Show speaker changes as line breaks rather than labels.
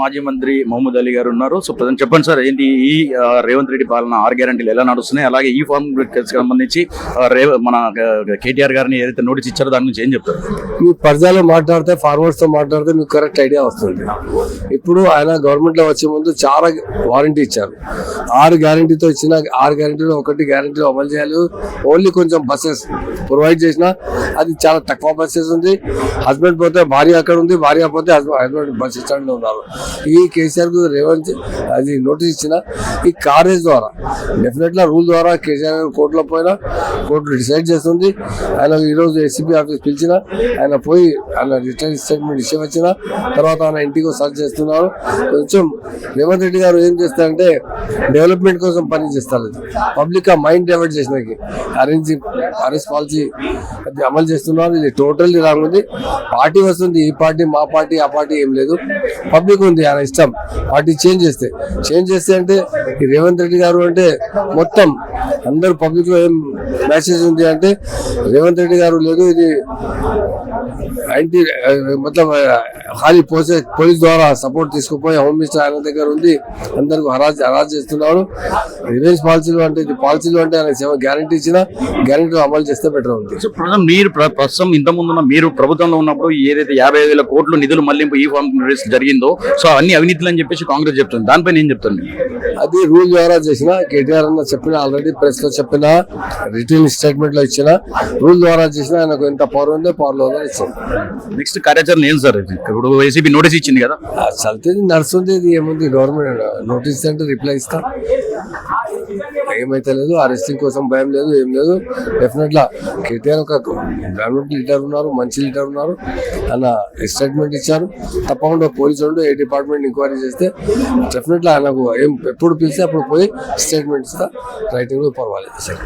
మాజీ మంత్రి మహమ్మద్ అలీ గారు ఉన్నారు. సో ప్రజెంట్ చెప్పండి సార్ ఏంటి ఈ రేవంత్ రెడ్డి పాలన ఆరు గ్యారంటీలు ఎలా నడుస్తున్నాయి? అలాగే ఈ ఫార్మ్ సంబంధించి రేవ మన కేటీఆర్ గారిని ఏదైతే నోటీస్ ఇచ్చారో దాని గురించి ఏం చెప్తారు?
మీ ప్రజలు మాట్లాడితే ఫార్మర్స్తో మాట్లాడితే మీకు కరెక్ట్ ఐడియా వస్తుంది. ఇప్పుడు ఆయన గవర్నమెంట్లో వచ్చే ముందు చాలా వారంటీ ఇచ్చారు. ఆరు గ్యారంటీతో ఇచ్చిన ఆరు గ్యారంటీలో ఒకటి గ్యారంటీలో అమలు చేయాలి. ఓన్లీ కొంచెం బస్సెస్ ప్రొవైడ్ చేసిన అది చాలా తక్కువ బస్సెస్ ఉంది. హస్బెండ్ పోతే భార్య అక్కడ ఉంది భార్య పోతే హస్బెండ్ బస్ స్టాండ్లో ఉన్నారు. ఈ కేసీఆర్కు రేవంత్ అది నోటీస్ ఇచ్చిన ఈ కారేజ్ ద్వారా. డెఫినెట్ రూల్ ద్వారా కేసీఆర్ గారు కోర్టులో పోయినా కోర్టు డిసైడ్ చేస్తుంది. ఆయన ఈరోజు ఎస్సీపీ ఆఫీస్ పిలిచిన ఆయన పోయి ఆయన రిటర్న్ స్టేట్మెంట్ ఇష్యూ వచ్చిన తర్వాత ఆయన ఇంటికి సర్చ్ చేస్తున్నారు. కొంచెం రేవంత్ రెడ్డి గారు ఏం చేస్తారంటే డెవలప్మెంట్ కోసం పని చేస్తారు పబ్లిక్ ఆ మైండ్ డైవర్ట్ చేసిన అరేంజ్ అరెస్ట్ పాలసీ అది అమలు చేస్తున్నారు ఇది టోటల్లీ రాంగ్ ఉంది. పార్టీ వస్తుంది. ఈ పార్టీ మా పార్టీ ఆ పార్టీ ఏం లేదు. పబ్లిక్ ఉంది. ఆయన ఇష్టం. పార్టీ చేంజ్ చేస్తే. చేంజ్ చేస్తే అంటే ఈ రేవంత్ రెడ్డి గారు అంటే మొత్తం అందరు పబ్లిక్లో ఏం మెసేజ్ ఉంది అంటే రేవంత్ రెడ్డి గారు లేదు. ఇది యాంటీ మొత్తం ఖాళీ పోసే పోలీస్ ద్వారా సపోర్ట్ తీసుకుపోయి హోమ్ మినిస్టర్ ఆయన దగ్గర ఉంది అందరికి హరాజ్ హరాజ్ చేస్తున్నారు. రివెంజ్ పాలసీలు అంటే పాలసీలు అంటే ఆయన గ్యారంటీ ఇచ్చిన గ్యారంటీ అమలు చేస్తే బెటర్ ఉంది
మీరు ప్ర- ప్రస్తుతం ఇంత ముందున్న మీరు ప్రభుత్వంలో ఉన్నప్పుడు ఏదైతే యాభై వేల కోట్లు నిధులు మళ్ళింపు ఈ ఫార్మ్ జరిగిందో సో అన్ని అవినీతులు అని చెప్పేసి కాంగ్రెస్ చెప్తుంది. దానిపైన ఏం చెప్తాను?
అది రూల్ ద్వారా చేసిన కేటీఆర్ అన్న చెప్పిన ఆల్రెడీ ప్రెస్లో చెప్పిన రిటర్న్ స్టేట్మెంట్లో ఇచ్చిన రూల్ ద్వారా చేసిన ఆయనకు ఎంత పవర్ ఉందో పవర్లో ఉందో ఇచ్చింది.
నెక్స్ట్ కార్యాచరణ ఏం సార్? ఇది? ఇప్పుడు ఏసీబీ నోటీస్ ఇచ్చింది కదా.
చల్తేది నడుస్తుంది ఇది ఏముంది? గవర్నమెంట్ నోటీస్ uh, అంటే రిప్లై ఇస్తా. ఏమైతే లేదు అరెస్టింగ్ కోసం భయం లేదు ఏం లేదు. డెఫినెట్లా కేటీఆర్ ఒక గవర్నమెంట్ లీడర్ ఉన్నారు మంచి లీడర్ ఉన్నారు. అన్న స్టేట్మెంట్ ఇచ్చారు. తప్పకుండా పోలీసు వాళ్ళు ఏ డిపార్ట్మెంట్ ఎంక్వైరీ చేస్తే డెఫినెట్లా ఆయనకు ఏం ఎప్పుడు పిలిస్తే అప్పుడు పోయి స్టేట్మెంట్ ఇస్తా. రైటింగ్ పర్వాలేదు సరే.